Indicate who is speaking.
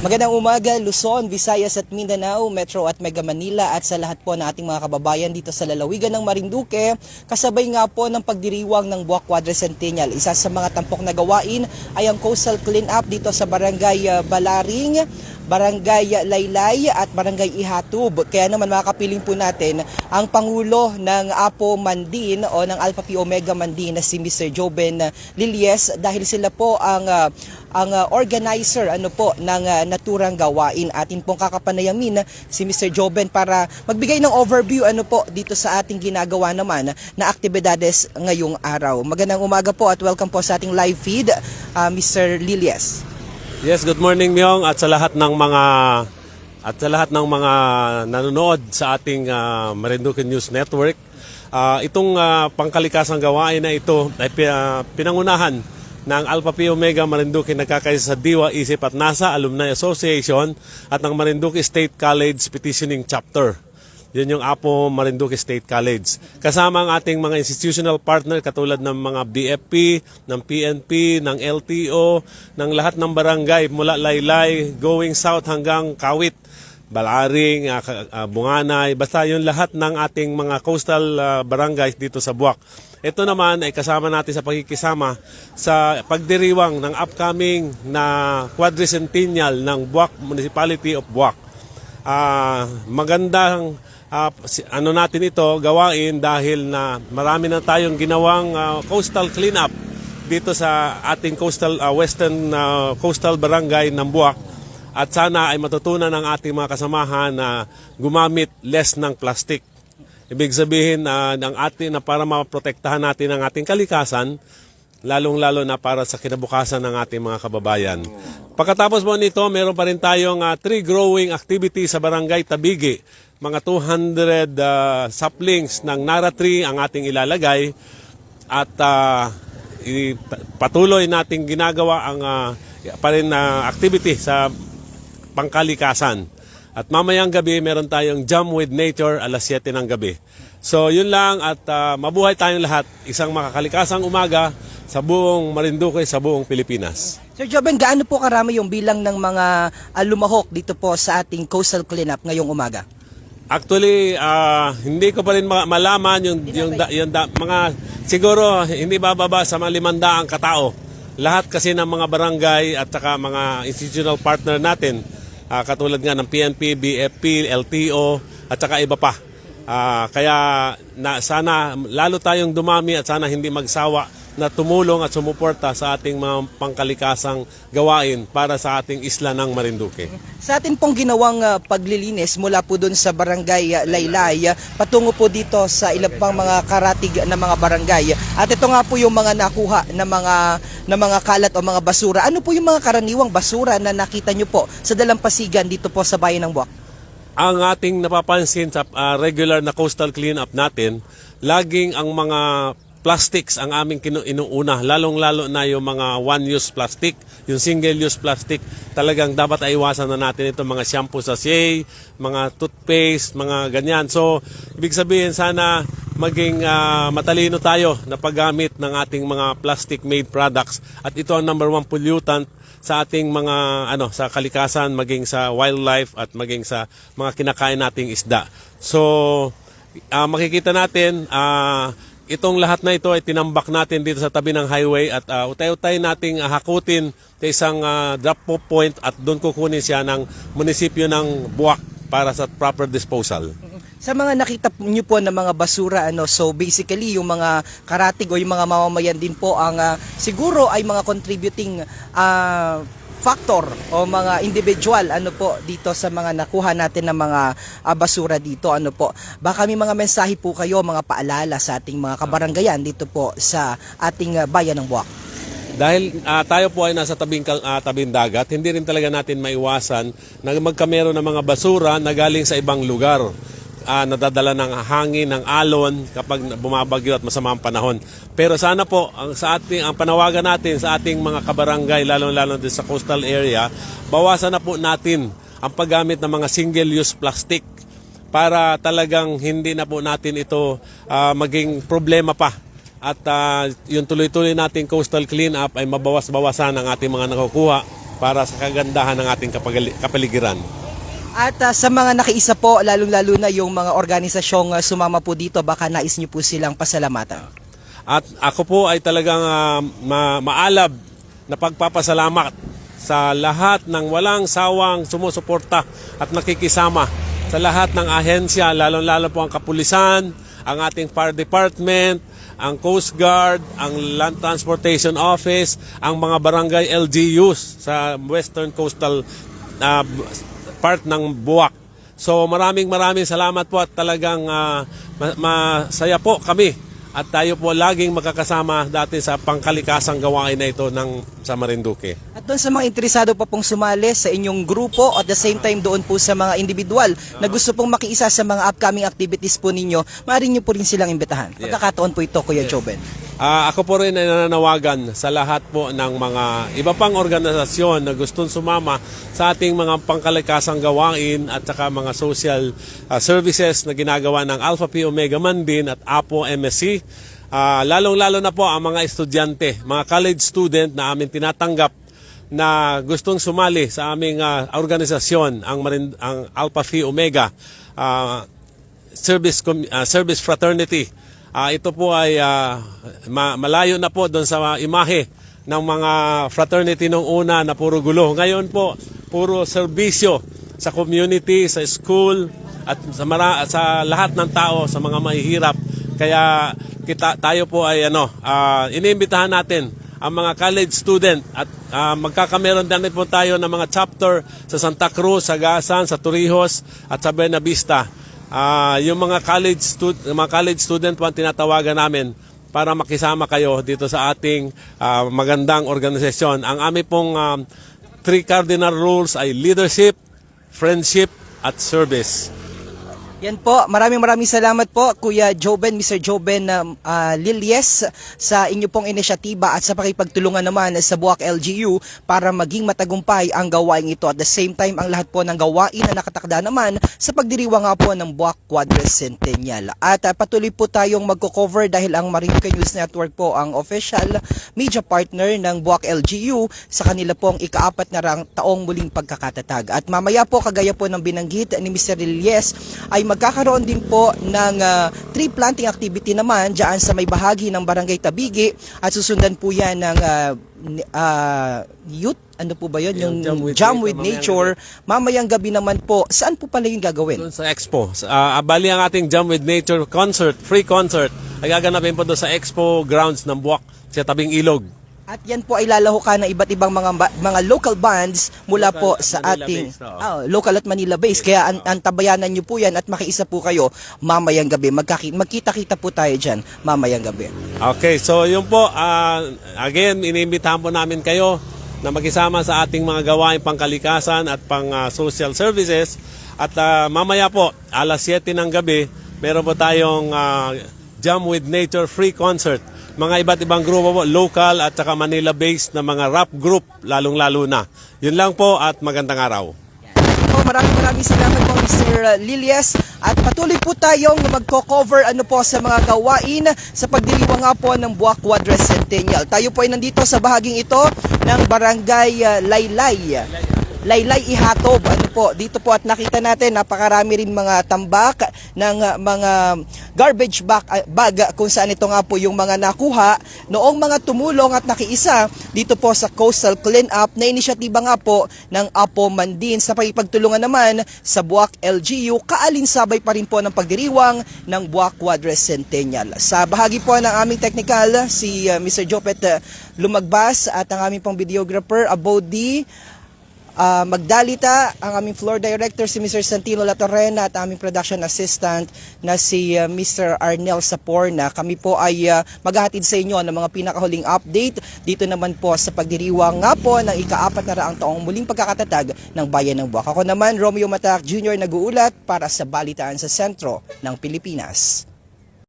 Speaker 1: Magandang umaga, Luzon, Visayas at Mindanao, Metro at Mega Manila at sa lahat po ng ating mga kababayan dito sa lalawigan ng Marinduque. Kasabay nga po ng pagdiriwang ng Buwak Quadricentennial. Isa sa mga tampok na gawain ay ang coastal cleanup dito sa Barangay uh, Balaring, Barangay Laylay at Barangay Ihatub. Kaya naman makapiling po natin ang Pangulo ng Apo Mandin o ng Alpha Pi Omega Mandin na si Mr. Joben Lilies dahil sila po ang uh, ang uh, organizer ano po ng uh, naturang gawain. Atin pong kakapanayamin si Mr. Joben para magbigay ng overview ano po dito sa ating ginagawa naman na aktibidades ngayong araw. Magandang umaga po at welcome po sa ating live feed uh, Mr. Lilies.
Speaker 2: Yes, good morning Myong at sa lahat ng mga at sa lahat ng mga nanonood sa ating uh, Marinduque News Network. Ah, itong ah, pangkalikasang gawain na ito ay ah, pinangunahan ng Alpha Pi Omega Marinduque nagkakaisa sa Diwa, Isip at NASA Alumni Association at ng Marinduque State College Petitioning Chapter. Yun yung Apo Marinduque State College. Kasama ang ating mga institutional partner katulad ng mga BFP, ng PNP, ng LTO, ng lahat ng barangay mula Laylay, going south hanggang Kawit, Balaring, ah, ah, Bunganay, basta yung lahat ng ating mga coastal ah, barangays dito sa Buwak. Ito naman ay kasama natin sa pagkikisama sa pagdiriwang ng upcoming na quadricentennial ng Buwak Municipality of Buwak. Ah, magandang si- ano natin ito gawain dahil na marami na tayong ginawang ah, coastal cleanup dito sa ating coastal ah, western ah, coastal barangay ng Buwak at sana ay matutunan ng ating mga kasamahan na gumamit less ng plastic. Ibig sabihin na ng ating na para maprotektahan natin ang ating kalikasan lalong-lalo na para sa kinabukasan ng ating mga kababayan. Pagkatapos po nito, meron pa rin tayong ah, tree growing activity sa Barangay Tabigi. Mga 200 ah, saplings ng Nara tree ang ating ilalagay at ah, i- patuloy nating ginagawa ang ah, pa rin na activity sa pangkalikasan. At mamayang gabi, meron tayong Jam with Nature alas 7 ng gabi. So yun lang at ah, mabuhay tayong lahat. Isang makakalikasang umaga sa buong Marinduque, sa buong Pilipinas.
Speaker 1: Sir Joben, gaano po karami yung bilang ng mga uh, lumahok dito po sa ating coastal cleanup ngayong umaga?
Speaker 2: Actually, ah, hindi ko pa rin ma- malaman yung, yung, da- yung da- mga, siguro hindi bababa sa mga limandaang katao. Lahat kasi ng mga barangay at saka mga institutional partner natin, ah, katulad nga ng PNP, BFP, LTO, at saka iba pa. Ah, kaya na, sana lalo tayong dumami at sana hindi magsawa na tumulong at sumuporta sa ating mga pangkalikasang gawain para sa ating isla ng Marinduque.
Speaker 1: Sa atin pong ginawang uh, paglilinis mula po doon sa barangay uh, Laylay, uh, patungo po dito sa ilang pang mga karatig na mga barangay. At ito nga po yung mga nakuha na mga na mga kalat o mga basura. Ano po yung mga karaniwang basura na nakita nyo po sa dalampasigan dito po sa bayan ng Buwak?
Speaker 2: ang ating napapansin sa ah, regular na coastal cleanup natin, laging ang mga plastics ang aming kinu- inuuna, lalong-lalo na yung mga one-use plastic, yung single-use plastic, talagang dapat ay iwasan na natin ito mga shampoo sachet, mga toothpaste, mga ganyan. So, ibig sabihin sana maging ah, matalino tayo na paggamit ng ating mga plastic-made products at ito ang number one pollutant sa ating mga ano sa kalikasan maging sa wildlife at maging sa mga kinakain nating isda. So ah, makikita natin ah, itong lahat na ito ay tinambak natin dito sa tabi ng highway at uh, utay-utay nating ah, hakutin sa isang ah, drop off point at doon kukunin siya ng munisipyo ng Buwak para sa proper disposal.
Speaker 1: Sa mga nakita niyo po ng mga basura ano so basically yung mga karatig o yung mga mamamayan din po ang ah, siguro ay mga contributing ah, factor o mga individual ano po dito sa mga nakuha natin ng mga ah, basura dito ano po baka may mga mensahe po kayo mga paalala sa ating mga kabaranggayan dito po sa ating ah, bayan ng Buwak
Speaker 2: Dahil ah, tayo po ay nasa tabing, ah, tabing dagat, hindi rin talaga natin maiwasan na magkamero ng mga basura na galing sa ibang lugar. Ah, nadadala ng hangin, ng alon kapag bumabagyo at masama ang panahon. Pero sana po ang sa ating ang panawagan natin sa ating mga kabarangay lalo-lalo din sa coastal area, bawasan na po natin ang paggamit ng mga single-use plastic para talagang hindi na po natin ito ah, maging problema pa at ah, yung tuloy-tuloy nating coastal cleanup ay mabawas-bawasan ang ating mga nakukuha para sa kagandahan ng ating kapaligiran.
Speaker 1: At ah, sa mga nakiisa po, lalong-lalo na yung mga organisasyong ah, sumama po dito, baka nais niyo po silang pasalamatan.
Speaker 2: At ako po ay talagang ah, ma- maalab na pagpapasalamat sa lahat ng walang sawang sumusuporta at nakikisama sa lahat ng ahensya, lalong-lalo po ang kapulisan, ang ating fire department, ang Coast Guard, ang Land Transportation Office, ang mga barangay LGUs sa Western Coastal ah, part ng Buwak. So maraming maraming salamat po at talagang ma- masaya po kami at tayo po laging makakasama dati sa pangkalikasang gawain na ito ng sa Marinduque.
Speaker 1: At doon sa mga interesado pa pong sumali sa inyong grupo at the same time doon po sa mga individual na gusto pong makiisa sa mga upcoming activities po ninyo, maaari nyo po rin silang imbitahan. Pagkakataon po ito, Kuya Joben.
Speaker 2: Ah, ako po rin ay nananawagan sa lahat po ng mga iba pang organisasyon na gustong sumama sa ating mga pangkalikasang gawain at saka mga social ah, services na ginagawa ng Alpha Pi Omega Man din at APO MSC. Ah, lalong-lalo na po ang mga estudyante, mga college student na aming tinatanggap na gustong sumali sa aming ah, organisasyon, ang, Marin, ang Alpha Phi Omega ah, Service, Com- ah, Service Fraternity. Ah, ito po ay ma- malayo na po doon sa imahe ng mga fraternity nung una na puro gulo. Ngayon po, puro serbisyo sa community, sa school, at sa, mara- sa lahat ng tao, sa mga mahihirap. Kaya kita, tayo po ay ano, ah, iniimbitahan natin ang mga college student at ah, magkakameron din po tayo ng mga chapter sa Santa Cruz, sa Gasan, sa Torrijos at sa Buena Vista. Ah, yung mga college stud- mga college student po ang tinatawagan namin para makisama kayo dito sa ating ah, magandang organisasyon. Ang aming pong ah, three cardinal rules ay leadership, friendship at service.
Speaker 1: Yan po, maraming maraming salamat po Kuya Joben, Mr. Joben uh, Lilies sa inyo pong inisyatiba at sa pakipagtulungan naman sa Buwak LGU para maging matagumpay ang gawain ito. At the same time, ang lahat po ng gawain na nakatakda naman sa pagdiriwa nga po ng Buwak Quadricentennial. At uh, patuloy po tayong magko-cover dahil ang Marinduque News Network po ang official media partner ng Buwak LGU sa kanila pong ikaapat na rang taong muling pagkakatatag. At mamaya po, kagaya po ng binanggit ni Mr. Lilies, ay magkakaroon din po ng ah, tree planting activity naman dyan sa may bahagi ng Barangay Tabigi at susundan po yan ng ni- ah, youth, ano po ba yun? Yung,
Speaker 2: Yung
Speaker 1: Jam
Speaker 2: Jam with
Speaker 1: with
Speaker 2: Nature,
Speaker 1: Nature. Mamayang gabi naman po, saan po pala yung gagawin?
Speaker 2: Doon sa Expo. Sa, ah, bali ang ating Jam with Nature concert, free concert, ay gaganapin po doon sa Expo grounds ng Buwak sa tabing ilog.
Speaker 1: At yan po ay lalahukan ng iba't ibang mga mga local bands mula
Speaker 2: Local
Speaker 1: po sa
Speaker 2: Manila
Speaker 1: ating
Speaker 2: based, oo.
Speaker 1: Ah, local at Manila based. Kaya an- antabayanan niyo po yan at makiisa po kayo mamayang gabi. Magkaki- magkita-kita po tayo dyan mamayang gabi.
Speaker 2: Okay, so yun po, ah, again, iniimbitahan po namin kayo na makisama sa ating mga gawain pangkalikasan at pang ah, social services. At ah, mamaya po, alas 7 ng gabi, meron po tayong ah, Jam with Nature free concert. Mga iba't ibang grupo po, local at saka Manila-based na mga rap group, lalong-lalo na. Yun lang po at magandang araw.
Speaker 1: Po, maraming maraming salamat po Mr. Lilies at patuloy po tayong magko-cover ano po sa mga gawain sa pagdiriwang nga po ng Buwak Quadricentennial. Tayo po ay nandito sa bahaging ito ng Barangay uh, Laylay. Laylay Ihatob. Ano po, dito po at nakita natin napakarami rin mga tambak ng uh, mga garbage bag, uh, bag uh, kung saan ito nga po yung mga nakuha noong mga tumulong at nakiisa dito po sa Coastal Cleanup na inisyatiba nga po ng Apo Mandin sa pagpagtulungan naman sa Buwak LGU kaalinsabay pa rin po ng pagdiriwang ng Buwak Quadricentennial. Sa bahagi po ng aming technical si Mr. Jopet Lumagbas at ang aming pong videographer Abodi Ah, Magdalita, ang aming floor director si Mr. Santino Latorrena at aming production assistant na si ah, Mr. Arnel Saporna. Kami po ay ah, maghahatid sa inyo ng mga pinakahuling update dito naman po sa pagdiriwang nga po ng ikaapat na raang taong muling pagkakatatag ng Bayan ng Buwak. Ako naman, Romeo Matak Jr. nag-uulat para sa Balitaan sa Sentro ng Pilipinas.